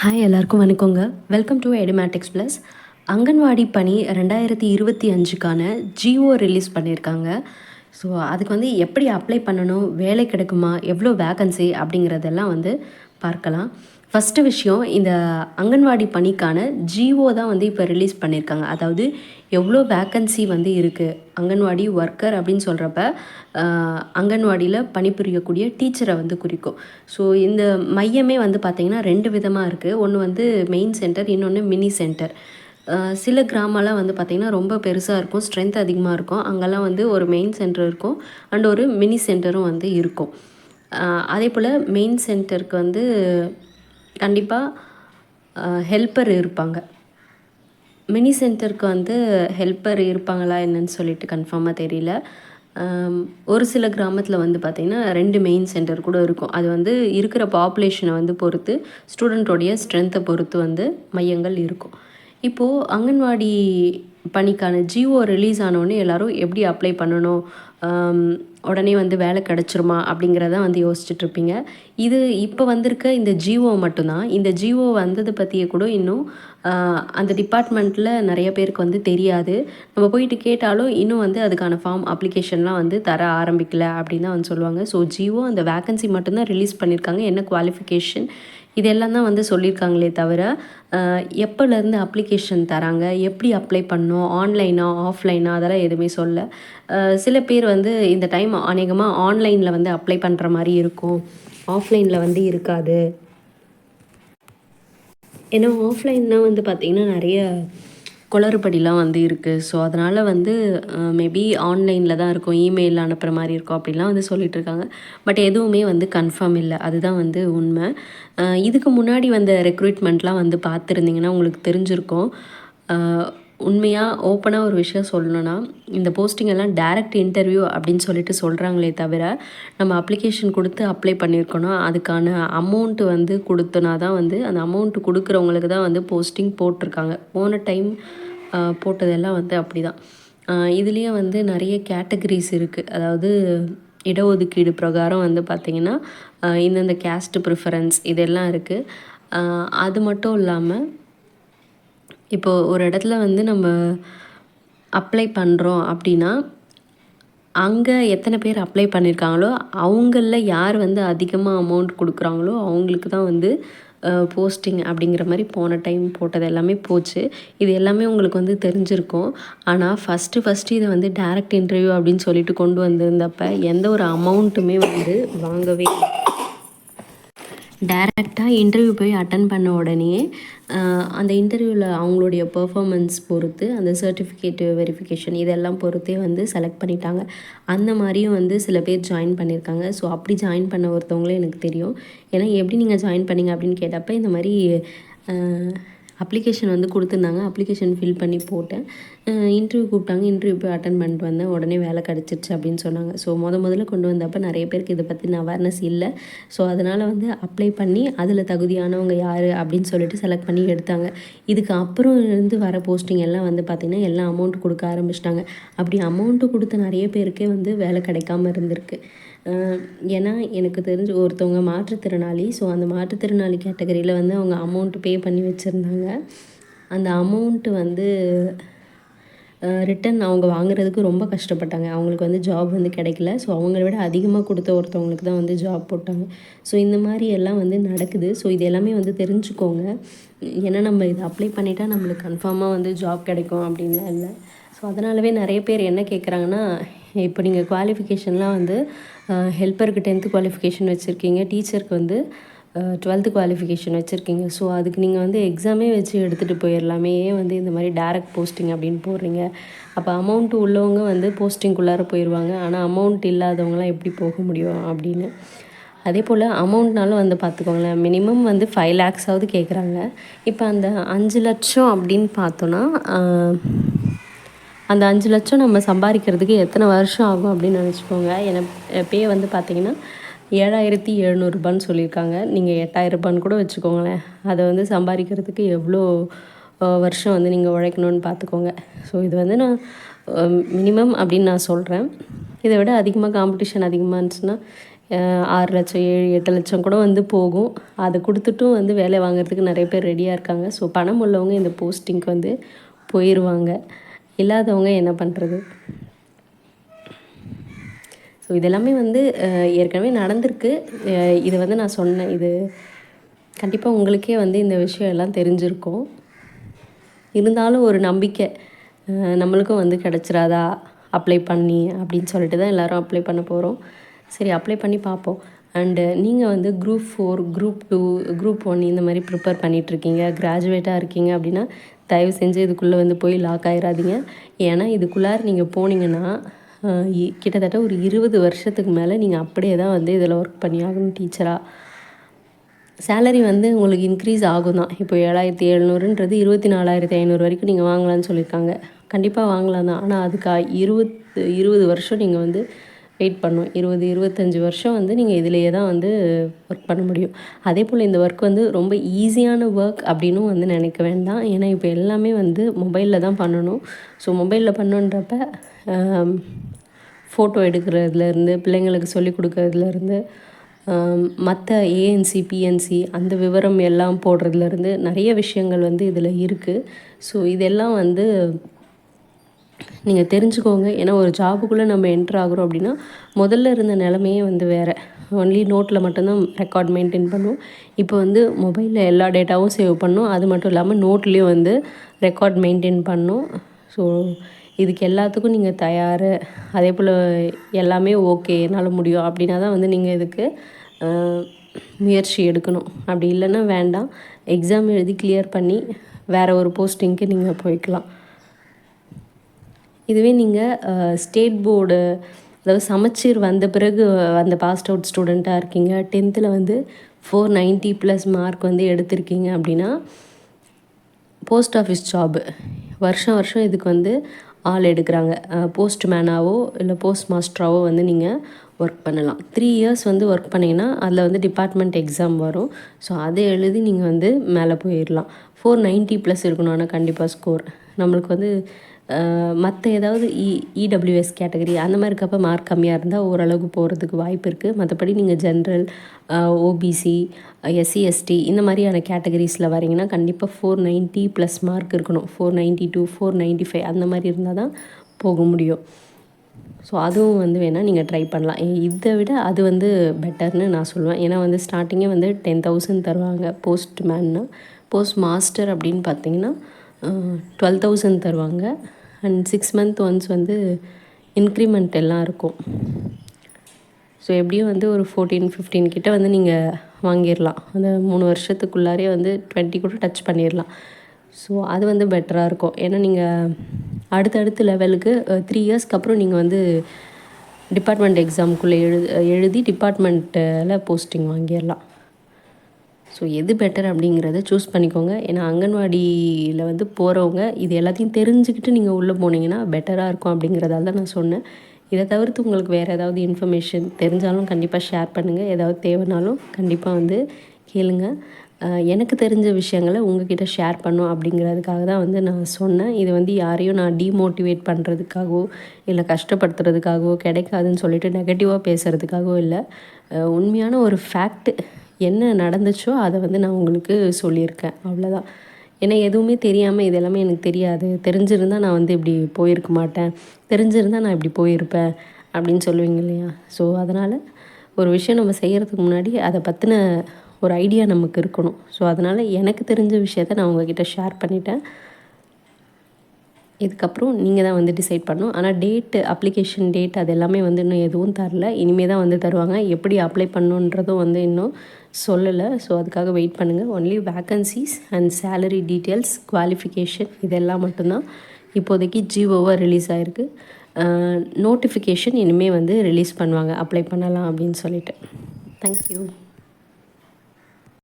Hi எல்லாருக்கும் வணக்கங்க. Welcome to எடிமேட்டிக்ஸ் plus anganwadi பணி ரெண்டாயிரத்தி இருபத்தி அஞ்சுக்கான ஜிஓ ரிலீஸ் பண்ணியிருக்காங்க ஸோ அதுக்கு வந்து எப்படி அப்ளை பண்ணணும் வேலை கிடைக்குமா எவ்வளோ வேகன்சி அப்படிங்கிறதெல்லாம் வந்து பார்க்கலாம். ஃபஸ்ட்டு விஷயம் இந்த அங்கன்வாடி பணிக்கான ஜிஓ தான் வந்து இப்போ ரிலீஸ் பண்ணியிருக்காங்க அதாவது எவ்வளோ வேக்கன்சி வந்து இருக்குது அங்கன்வாடி ஒர்க்கர் அப்படின்னு சொல்கிறப்ப அங்கன்வாடியில் பணிபுரியக்கூடிய டீச்சரை வந்து குறிக்கும். ஸோ இந்த மையமே வந்து பார்த்திங்கன்னா ரெண்டு விதமாக இருக்குது ஒன்று வந்து மெயின் சென்டர் இன்னொன்று மினி சென்டர் சில கிராமம்லாம் வந்து பார்த்திங்கன்னா ரொம்ப பெருசாக இருக்கும். ஸ்ட்ரென்த் அதிகமாக இருக்கும். அங்கெல்லாம் வந்து ஒரு மெயின் சென்டர் இருக்கும். அண்ட் ஒரு மினி சென்டரும் வந்து இருக்கும். அதே போல் மெயின் சென்டருக்கு வந்து கண்டிப்பாக ஹெல்ப்பர் இருப்பாங்க. மினி சென்டருக்கு வந்து ஹெல்ப்பர் இருப்பாங்களா என்னன்னு சொல்லிட்டு கன்ஃபார்மாக தெரியல. ஒரு சில கிராமத்தில் வந்து பார்த்திங்கன்னா ரெண்டு மெயின் சென்டர் கூட இருக்கும். அது வந்து இருக்கிற பாப்புலேஷனை வந்து பொறுத்து ஸ்டூடெண்ட்டோடைய ஸ்ட்ரென்த்தை பொறுத்து வந்து மையங்கள் இருக்கும். இப்போது அங்கன்வாடி பணிக்கான ஜிஓ ரிலீஸ் ஆனோடனே எல்லோரும் எப்படி அப்ளை பண்ணணும்? உடனே வந்து வேலை கிடச்சிருமா அப்படிங்கிறத வந்து யோசிச்சுட்ருப்பீங்க இது இப்போ வந்திருக்க இந்த ஜிஓ மட்டும்தான். இந்த ஜிஓ வந்தது பற்றிய கூட இன்னும் அந்த டிபார்ட்மெண்ட்டில் நிறைய பேருக்கு வந்து தெரியாது. நம்ம போயிட்டு கேட்டாலும் இன்னும் வந்து அதுக்கான ஃபார்ம் அப்ளிகேஷன்லாம் வந்து தர ஆரம்பிக்கலை அப்படின்னு தான் வந்து சொல்லுவாங்க. ஸோ ஜிஓ அந்த வேக்கன்சி மட்டும்தான் ரிலீஸ் பண்ணியிருக்காங்க என்ன குவாலிஃபிகேஷன் இதெல்லாம் தான் வந்து சொல்லியிருக்காங்களே தவிர எப்போலேருந்து அப்ளிகேஷன் தராங்க எப்படி அப்ளை பண்ணணும் ஆன்லைனா ஆஃப்லைனா அதெல்லாம் எதுவுமே சொல்ல. சில பேர் வந்து இந்த டைம் அநேகமாக ஆன்லைனில் வந்து அப்ளை பண்ணுற மாதிரி இருக்கும். ஆஃப்லைனில் வந்து இருக்காது. ஏன்னா ஆஃப்லைன்னால் வந்து பார்த்திங்கன்னா நிறைய குளறுபடிலாம் வந்து இருக்குது ஸோ அதனால் வந்து மேபி ஆன்லைனில் தான் இருக்கும். இமெயில் அனுப்புகிற மாதிரி இருக்கும் அப்படிலாம் வந்து சொல்லிகிட்ருக்காங்க பட் எதுவுமே வந்து கன்ஃபார்ம் இல்லை. அதுதான் வந்து உண்மை. இதுக்கு முன்னாடி வந்த ரெக்ரூட்மெண்ட்லாம் வந்து பார்த்துருந்தீங்கன்னா உங்களுக்கு தெரிஞ்சிருக்கும். உண்மையாக ஓப்பனாக ஒரு விஷயம் சொல்லணுன்னா இந்த போஸ்டிங் எல்லாம் டேரக்ட் இன்டர்வியூ அப்படின்னு சொல்லிட்டு சொல்கிறாங்களே தவிர நம்ம அப்ளிகேஷன் கொடுத்து அப்ளை பண்ணியிருக்கணும். அதுக்கான அமௌண்ட்டு வந்து கொடுத்தனா தான் வந்து அந்த அமௌண்ட்டு கொடுக்குறவங்களுக்கு தான் வந்து போஸ்டிங் போட்டிருக்காங்க. போன டைம் போட்டதெல்லாம் வந்து அப்படி தான் இதுலேயே வந்து நிறைய கேட்டகரிஸ் இருக்குது அதாவது இடஒதுக்கீடு பிரகாரம் வந்து பார்த்திங்கன்னா இந்தந்த கேஸ்ட் ப்ரிஃபரன்ஸ் இதெல்லாம் இருக்குது அது மட்டும் இல்லாமல் இப்போது ஒரு இடத்துல வந்து நம்ம அப்ளை பண்ணுறோம் அப்படின்னா அங்கே எத்தனை பேர் அப்ளை பண்ணியிருக்காங்களோ அவங்களில் யார் வந்து அதிகமாக அமௌண்ட் கொடுக்குறாங்களோ அவங்களுக்கு தான் வந்து போஸ்டிங் அப்படிங்கிற மாதிரி போன டைம் போட்டது எல்லாமே போச்சு. இது எல்லாமே உங்களுக்கு வந்து தெரிஞ்சிருக்கும். ஆனால் ஃபஸ்ட்டு ஃபஸ்ட்டு இதை வந்து டேரக்ட் இன்டர்வியூ அப்படின்னு சொல்லிட்டு கொண்டு வந்திருந்தப்ப எந்த ஒரு அமௌண்ட்டுமே வந்து வாங்கவே டேரெக்டாக இன்டர்வியூ போய் அட்டன் பண்ண உடனே அந்த இன்டர்வியூவில் அவங்களுடைய பர்ஃபாமன்ஸ் பொறுத்து அந்த சர்டிஃபிகேட்டு வெரிஃபிகேஷன் இதெல்லாம் பொறுத்தே வந்து செலக்ட் பண்ணிட்டாங்க. அந்த மாதிரியும் வந்து சில பேர் ஜாயின் பண்ணியிருக்காங்க ஸோ அப்படி ஜாயின் பண்ண ஒருத்தவங்களும் எனக்கு தெரியும். ஏன்னா எப்படி நீங்கள் ஜாயின் பண்ணீங்க அப்படின்னு கேட்டப்போ இந்த மாதிரி அப்ளிகேஷன் வந்து கொடுத்துருந்தாங்க. அப்ளிகேஷன் ஃபில் பண்ணி போட்டேன். இன்டர்வியூ கூப்பிட்டாங்க. இன்டர்வியூ போய் அட்டன் பண்ணிட்டு வந்தேன். உடனே வேலை கிடச்சிருச்சு அப்படின்னு சொன்னாங்க. ஸோ முத முதல்ல கொண்டு வந்தப்போ நிறைய பேருக்கு இதை பற்றின அவேர்னஸ் இல்லை. ஸோ அதனால் வந்து அப்ளை பண்ணி அதில் தகுதியானவங்க யார் அப்படின்னு சொல்லிட்டு செலக்ட் பண்ணி எடுத்தாங்க. இதுக்கு அப்புறம் இருந்து வர போஸ்டிங் எல்லாம் வந்து பார்த்திங்கன்னா எல்லாம் அமௌண்ட் கொடுக்க ஆரம்பிச்சிட்டாங்க. அப்படி அமௌண்ட்டு கொடுத்த நிறைய பேருக்கே வந்து வேலை கிடைக்காம இருந்திருக்கு. ஏன்னா எனக்கு தெரிஞ்சு ஒருத்தவங்க மாற்றுத்திறனாளி ஸோ அந்த மாற்றுத்திறனாளி கேட்டகரியில் வந்து அவங்க அமௌண்ட்டு பே பண்ணி வச்சுருந்தாங்க. அந்த அமௌண்ட்டு வந்து ரிட்டன் அவங்க வாங்குறதுக்கு ரொம்ப கஷ்டப்பட்டாங்க. அவங்களுக்கு வந்து ஜாப் வந்து கிடைக்கல. ஸோ அவங்கள விட அதிகமாக கொடுத்த ஒருத்தவங்களுக்கு தான் வந்து ஜாப் போட்டாங்க. ஸோ இந்த மாதிரி எல்லாம் வந்து நடக்குது. ஸோ இது எல்லாமே வந்து தெரிஞ்சுக்கோங்க. ஏன்னா நம்ம இதை அப்ளை பண்ணிட்டா நம்மளுக்கு கன்ஃபார்மாக வந்து ஜாப் கிடைக்கும் அப்படின்லாம் இல்லை. ஸோ அதனாலவே நிறைய பேர் என்ன கேட்குறாங்கன்னா இப்போ நீங்கள் குவாலிஃபிகேஷன்லாம் வந்து ஹெல்ப்பருக்கு டென்த்து குவாலிஃபிகேஷன் வச்சுருக்கீங்க. டீச்சருக்கு வந்து டுவெல்த்து குவாலிஃபிகேஷன் வச்சுருக்கீங்க. ஸோ அதுக்கு நீங்கள் வந்து எக்ஸாமே வச்சு எடுத்துகிட்டு போயிடலாமே ஏன் வந்து இந்த மாதிரி டேரக்ட் போஸ்டிங் அப்படின்னு போடுறீங்க? அப்போ அமௌண்ட்டு உள்ளவங்க வந்து போஸ்டிங்குள்ளார போயிடுவாங்க ஆனால் அமௌண்ட் இல்லாதவங்களாம் எப்படி போக முடியும் அப்படின்னு. அதே போல் அமௌண்ட்னாலும் வந்து பார்த்துக்கோங்களேன் மினிமம் வந்து ஃபைவ் லேக்ஸாவது கேட்குறாங்க இப்போ அந்த அஞ்சு லட்சம் அப்படின்னு பார்த்தோன்னா அந்த அஞ்சு லட்சம் நம்ம சம்பாதிக்கிறதுக்கு எத்தனை வருஷம் ஆகும் அப்படின்னு நினச்சிக்கோங்க. எனக்கு பே வந்து பார்த்திங்கன்னா ஏழாயிரத்தி எழுநூறுபான்னு சொல்லியிருக்காங்க. நீங்கள் எட்டாயிரரூபான்னு கூட வச்சுக்கோங்களேன். அதை வந்து சம்பாதிக்கிறதுக்கு எவ்வளோ வருஷம் வந்து நீங்கள் உழைக்கணும்னு பார்த்துக்கோங்க ஸோ இது வந்து நான் மினிமம் அப்படின்னு நான் சொல்கிறேன் இதை விட அதிகமாக காம்படிஷன் அதிகமாக இருந்துச்சுன்னா ஆறு லட்சம் ஏழு எட்டு லட்சம் கூட வந்து போகும். அதை கொடுத்துட்டும் வந்து வேலை வாங்குறதுக்கு நிறைய பேர் ரெடியாக இருக்காங்க. ஸோ பணம் உள்ளவங்க இந்த போஸ்டிங்க்கு வந்து போயிடுவாங்க இல்லாதவங்க என்ன பண்ணுறது ஸோ இதெல்லாமே வந்து ஏற்கனவே நடந்திருக்கு. இதை வந்து நான் சொன்னேன். இது கண்டிப்பாக உங்களுக்கே வந்து இந்த விஷயம் எல்லாம் தெரிஞ்சிருக்கும். இருந்தாலும் ஒரு நம்பிக்கை நம்மளுக்கும் வந்து கிடச்சிராதா? அப்ளை பண்ணி அப்படின்னு சொல்லிட்டு தான் எல்லோரும் அப்ளை பண்ண போகிறோம் சரி அப்ளை பண்ணி பார்ப்போம் அண்டு நீங்கள் வந்து group four group two group one இந்த மாதிரி ப்ரிப்பேர் பண்ணிகிட்ருக்கீங்க கிராஜுவேட்டாக இருக்கீங்க அப்படின்னா தயவு செஞ்சு இதுக்குள்ளே வந்து போய் லாக் ஆகிடாதீங்க ஏன்னா இதுக்குள்ளார நீங்கள் போனீங்கன்னா கிட்டத்தட்ட ஒரு இருபது வருஷத்துக்கு மேலே நீங்கள் அப்படியே தான் வந்து இதில் ஒர்க் பண்ணி ஆகணும் டீச்சராக சேலரி வந்து உங்களுக்கு இன்க்ரீஸ் ஆகும் தான் இப்போ ஏழாயிரத்தி எழுநூறுன்றது இருபத்தி நாலாயிரத்தி ஐநூறு வரைக்கும் நீங்கள் வாங்கலாம்னு சொல்லியிருக்காங்க. கண்டிப்பாக வாங்கலாம் தான். ஆனால் அதுக்கு இருபத்து இருபது வருஷம் நீங்கள் வந்து வெயிட் பண்ணும். இருபது இருபத்தஞ்சி வருஷம் வந்து நீங்கள் இதிலேயே தான் வந்து ஒர்க் பண்ண முடியும். அதே போல் இந்த ஒர்க் வந்து ரொம்ப ஈஸியான ஒர்க் அப்படின்னும் வந்து நினைக்க வேண்டாம். ஏன்னா இப்போ எல்லாமே வந்து மொபைலில் தான் பண்ணணும். ஸோ மொபைலில் பண்ணுன்றப்ப ஃபோட்டோ எடுக்கிறதுலேருந்து பிள்ளைங்களுக்கு சொல்லிக் கொடுக்கறதுலேருந்து மற்ற ஏஎன்சி பிஎன்சி அந்த விவரம் எல்லாம் போடுறதுலேருந்து நிறைய விஷயங்கள் வந்து இதில் இருக்குது ஸோ இதெல்லாம் வந்து நீங்கள் தெரிஞ்சுக்கோங்க. ஏன்னா ஒரு ஜாபுக்குள்ளே நம்ம என்ட்ரு ஆகிறோம் அப்படின்னா முதல்ல இருந்த நிலமையே வந்து வேறு. ஒன்லி நோட்டில் மட்டும்தான் ரெக்கார்ட் மெயின்டைன் பண்ணுவோம். இப்போ வந்து மொபைலில் எல்லா டேட்டாவும் சேவ் பண்ணும். அது மட்டும் இல்லாமல் நோட்லேயும் வந்து ரெக்கார்ட் மெயின்டைன் பண்ணும். ஸோ இதுக்கு எல்லாத்துக்கும் நீங்கள் தயார். அதே போல் எல்லாமே ஓகே என்னால் முடியும் அப்படின்னா தான் வந்து நீங்கள் இதுக்கு முயற்சி எடுக்கணும். அப்படி இல்லைன்னா வேண்டாம். எக்ஸாம் எழுதி கிளியர் பண்ணி வேறு ஒரு போஸ்டிங்க்கு நீங்கள் போய்க்கலாம். இதுவே நீங்கள் ஸ்டேட் போர்டு அதாவது சமச்சீர் வந்த பிறகு அந்த பாஸ்ட் அவுட் ஸ்டூடெண்ட்டாக இருக்கீங்க. டென்த்தில் வந்து ஃபோர் நைன்ட்டி ப்ளஸ் மார்க் வந்து எடுத்திருக்கீங்க அப்படின்னா போஸ்ட் ஆஃபீஸ் ஜாபு வருஷம் வருஷம் இதுக்கு வந்து ஆள் எடுக்கிறாங்க. போஸ்ட் மேனாவோ இல்லை போஸ்ட் மாஸ்டராகவோ வந்து நீங்கள் ஒர்க் பண்ணலாம். த்ரீ இயர்ஸ் வந்து ஒர்க் பண்ணிங்கன்னா அதில் வந்து டிபார்ட்மெண்ட் எக்ஸாம் வரும். ஸோ அதை எழுதி நீங்கள் வந்து மேலே போயிடலாம் ஃபோர் நைன்ட்டி ப்ளஸ் இருக்கணும் ஆனால் கண்டிப்பாக ஸ்கோர் நம்மளுக்கு வந்து மற்ற ஏதாவது இ இடபிள்யூஎஸ் கேட்டகரி அந்த மாதிரி இருக்கப்போ மார்க் கம்மியாக இருந்தால் ஓரளவுக்கு போகிறதுக்கு வாய்ப்பு இருக்குது மற்றபடி நீங்கள் ஜென்ரல் ஓபிசி எஸ்சி எஸ்டி இந்த மாதிரியான கேட்டகரிஸில் வரீங்கன்னா கண்டிப்பாக ஃபோர் நைன்ட்டி ப்ளஸ் மார்க் இருக்கணும். Four ninety two four ninety five அந்த மாதிரி இருந்தால் தான் போக முடியும். ஸோ அதுவும் வந்து வேணால் நீங்கள் ட்ரை பண்ணலாம். இதை விட அது வந்து பெட்டர்னு நான் சொல்லுவேன். ஏன்னா வந்து ஸ்டார்டிங்கே வந்து டென் தௌசண்ட் தருவாங்க போஸ்ட் மேன்னா போஸ்ட் மாஸ்டர் அப்படின்னு பார்த்தீங்கன்னா டுவெல் தௌசண்ட் தருவாங்க. அண்ட் சிக்ஸ் மந்த் ஒன்ஸ் வந்து இன்க்ரிமெண்ட் எல்லாம் இருக்கும். ஸோ எப்படியும் வந்து ஒரு ஃபோர்டீன் ஃபிஃப்டீன் கிட்டே வந்து நீங்கள் வாங்கிடலாம். அந்த மூணு வருஷத்துக்குள்ளாரே வந்து டுவெண்ட்டி கூட டச் பண்ணிடலாம். ஸோ அது வந்து பெட்டராக இருக்கும். ஏன்னா நீங்கள் அடுத்தடுத்த லெவலுக்கு த்ரீ இயர்ஸ்க்கு அப்புறம் நீங்கள் வந்து டிபார்ட்மெண்ட் எக்ஸாமுக்குள்ளே எழு எழுதி டிபார்ட்மெண்ட்டில் போஸ்டிங் வாங்கிடலாம். ஸோ எது பெட்டர் அப்படிங்கிறத சூஸ் பண்ணிக்கோங்க. ஏன்னா அங்கன்வாடியில் வந்து போகிறவங்க இது எல்லாத்தையும் தெரிஞ்சுக்கிட்டு நீங்கள் உள்ளே போனீங்கன்னா பெட்டராக இருக்கும் அப்படிங்கிறதால தான் நான் சொன்னேன். இதை தவிர்த்து உங்களுக்கு வேறு ஏதாவது இன்ஃபர்மேஷன் தெரிஞ்சாலும் கண்டிப்பாக ஷேர் பண்ணுங்கள் ஏதாவது தேவைனாலும் கண்டிப்பாக வந்து கேளுங்க. எனக்கு தெரிஞ்ச விஷயங்களை உங்ககிட்ட ஷேர் பண்ணும் அப்படிங்கிறதுக்காக தான் வந்து நான் சொன்னேன். இது வந்து யாரையும் நான் டீமோட்டிவேட் பண்ணுறதுக்காகவோ இல்லை கஷ்டப்படுத்துறதுக்காகவோ கிடைக்காதுன்னு சொல்லிட்டு நெகட்டிவாக பேசுகிறதுக்காகவோ இல்லை. உண்மையான ஒரு ஃபேக்ட்டு என்ன நடந்துச்சோ அதை வந்து நான் உங்களுக்கு சொல்லியிருக்கேன். அவ்வளோதான் ஏன்னா எதுவுமே தெரியாமல் இது எல்லாமே எனக்கு தெரியாது. தெரிஞ்சிருந்தால் நான் வந்து இப்படி போயிருக்க மாட்டேன். தெரிஞ்சிருந்தால் நான் இப்படி போயிருப்பேன் அப்படின்னு சொல்லுவீங்க இல்லையா? ஸோ அதனால் ஒரு விஷயம் நம்ம செய்கிறதுக்கு முன்னாடி அதை பற்றின ஒரு ஐடியா நமக்கு இருக்கணும். ஸோ அதனால் எனக்கு தெரிஞ்ச விஷயத்த நான் உங்ககிட்ட ஷேர் பண்ணிட்டேன். இதுக்கப்புறம் நீங்கள் தான் வந்து டிசைட் பண்ணணும். ஆனால் டேட்டு அப்ளிகேஷன் டேட் அது எல்லாமே வந்து இன்னும் எதுவும் தரல. இனிமேல் தான் வந்து தருவாங்க. எப்படி அப்ளை பண்ணுன்றதும் வந்து இன்னும் சொல்லலை. ஸோ அதுக்காக வெயிட் பண்ணுங்கள் only vacancies and salary details qualification இதெல்லாம் மட்டும்தான். இப்போதைக்கு ஜிஓவாக ரிலீஸ் ஆகிருக்கு நோட்டிஃபிகேஷன் இனிமேல் வந்து ரிலீஸ் பண்ணுவாங்க. அப்ளை பண்ணலாம் அப்படின்னு சொல்லிட்டு. தேங்க்யூ